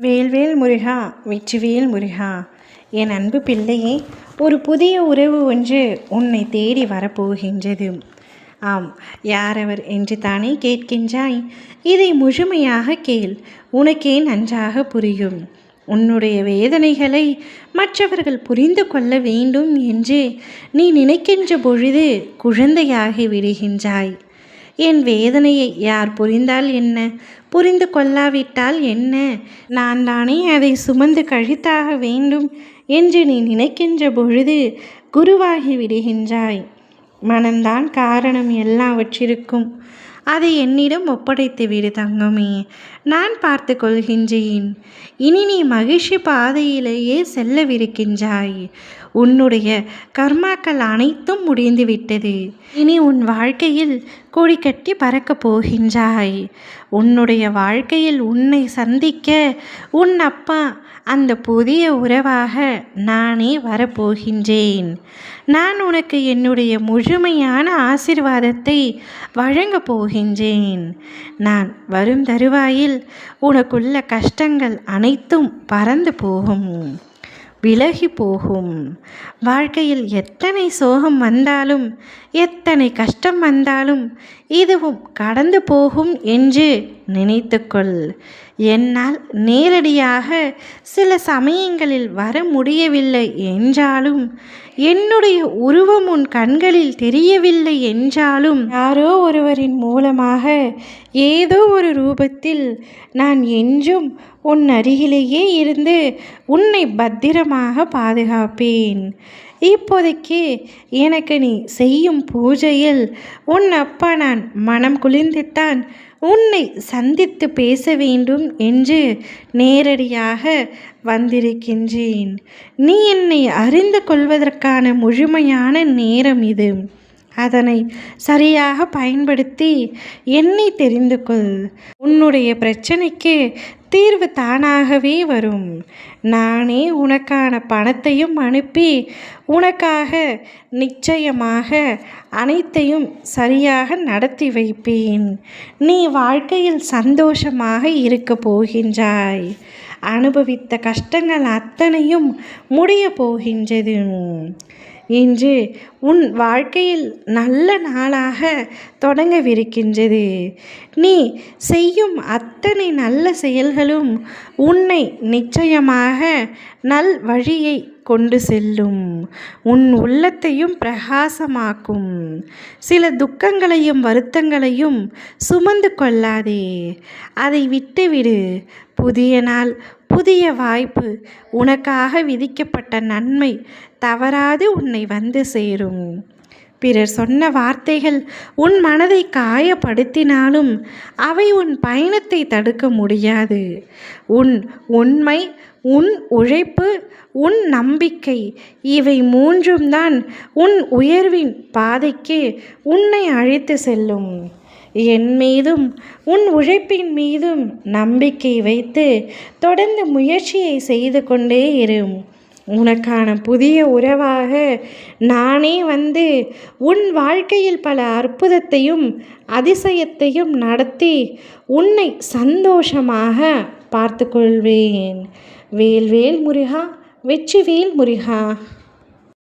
வேல்வேல் முருகா வெற்றிவேல் முருகா என் அன்பு பிள்ளையே ஒரு புதிய உறவு ஒன்று உன்னை தேடி வரப்போகின்றது. ஆம் யாரவர் என்று தானே கேட்கின்றாய்? இதை முழுமையாக கேள் உனக்கே நன்றாக புரியும். உன்னுடைய வேதனைகளை மற்றவர்கள் புரிந்து கொள்ள வேண்டும் என்று நீ நினைக்கின்ற பொழுது குழந்தையாகி விடுகின்றாய். என் வேதனையை யார் புரிந்தால் என்ன? புரிந்து கொள்ளாவிட்டால் என்ன? நான் தானே அதை சுமந்து கழித்தாக வேண்டும் என்று நீ நினைக்கின்ற பொழுது குருவாகி விடுகின்றாய். மனம்தான் காரணம் எல்லாவற்றிற்கும். அதை என்னிடம் ஒப்படைத்து விடு தங்கமே. நான் பார்த்து கொள்கின்றேன். இனி நீ மகிழ்ச்சி பாதையிலேயே செல்லவிருக்கின்றாய். உன்னுடைய கர்மாக்கள் அனைத்தும் முடிந்துவிட்டது. இனி உன் வாழ்க்கையில் கொடி கட்டி பறக்கப் போகின்றாய். உன்னுடைய வாழ்க்கையில் உன்னை சந்திக்க உன் அப்பா அந்த புதிய உறவாக நானே வரப்போகின்றேன். நான் உனக்கு என்னுடைய முழுமையான ஆசிர்வாதத்தை வழங்கப் போகின்றேன். நான் வரும் தருவாயில் உனக்குள்ள கஷ்டங்கள் அனைத்தும் பறந்து போகும். விலகி போகும் வாழ்க்கையில் எத்தனை சோகம் வந்தாலும் எத்தனை கஷ்டம் வந்தாலும் இதுவும் கடந்து போகும் என்று நினைத்துக்கொள். என்னால் நேரடியாக சில சமயங்களில் வர முடியவில்லை என்றாலும் என்னுடைய உருவம் உன் கண்களில் தெரியவில்லை என்றாலும் யாரோ ஒருவரின் மூலமாக ஏதோ ஒரு ரூபத்தில் நான் என்றும் உன் அருகிலேயே இருந்து உன்னை பத்திரமாக பாதுகாப்பேன். இப்போதைக்கு எனக்கு நீ செய்யும் பூஜையில் உன் அப்பா நான் மனம் குளிர்ந்துத்தான் உன்னை சந்தித்து பேச வேண்டும் என்று நேரடியாக வந்திருக்கின்றேன். நீ என்னை அறிந்து கொள்வதற்கான முழுமையான நேரம் இது. அதனை சரியாக பயன்படுத்தி என்னை தெரிந்து கொள். உன்னுடைய பிரச்சனைக்கு தீர்வு தானாகவே வரும். நானே உனக்கான பணத்தையும் அனுப்பி உனக்காக நிச்சயமாக அனைத்தையும் சரியாக நடத்தி வைப்பேன். நீ வாழ்க்கையில் சந்தோஷமாக இருக்க போகின்றாய். அனுபவித்த கஷ்டங்கள் அத்தனையும் முடிய போகின்றது. இன்று உன் வாழ்க்கையில் நல்ல நாளாக தொடங்கவிருக்கின்றது. நீ செய்யும் அத்தனை நல்ல செயல்களும் உன்னை நிச்சயமாக நல் வழியை கொண்டு செல்லும். உன் உள்ளத்தையும் பிரகாசமாக்கும். சில துக்கங்களையும் வருத்தங்களையும் சுமந்து கொள்ளாதே. அதை விட்டுவிடு. புதிய நாள் புதிய வாய்ப்பு உனக்காக விதிக்கப்பட்ட நன்மை தவறாது உன்னை வந்து சேரும். பிறர் சொன்ன வார்த்தைகள் உன் மனதை காயப்படுத்தினாலும் அவை உன் பயணத்தை தடுக்க முடியாது. உன் உண்மை உன் உழைப்பு உன் நம்பிக்கை இவை மூன்றும் தான் உன் உயர்வின் பாதைக்கு உன்னை அழைத்து செல்லும். என் மீதும் உன் உழைப்பின் மீதும் நம்பிக்கை வைத்து தொடர்ந்து முயற்சியை செய்து கொண்டே இரு. உனக்கான புதிய உறவாக நானே வந்து உன் வாழ்க்கையில் பல அற்புதத்தையும் அதிசயத்தையும் நடத்தி உன்னை சந்தோஷமாக பார்த்து கொள்வேன் வேல்வேல் முருகா வெற்றிவேல் முருகா.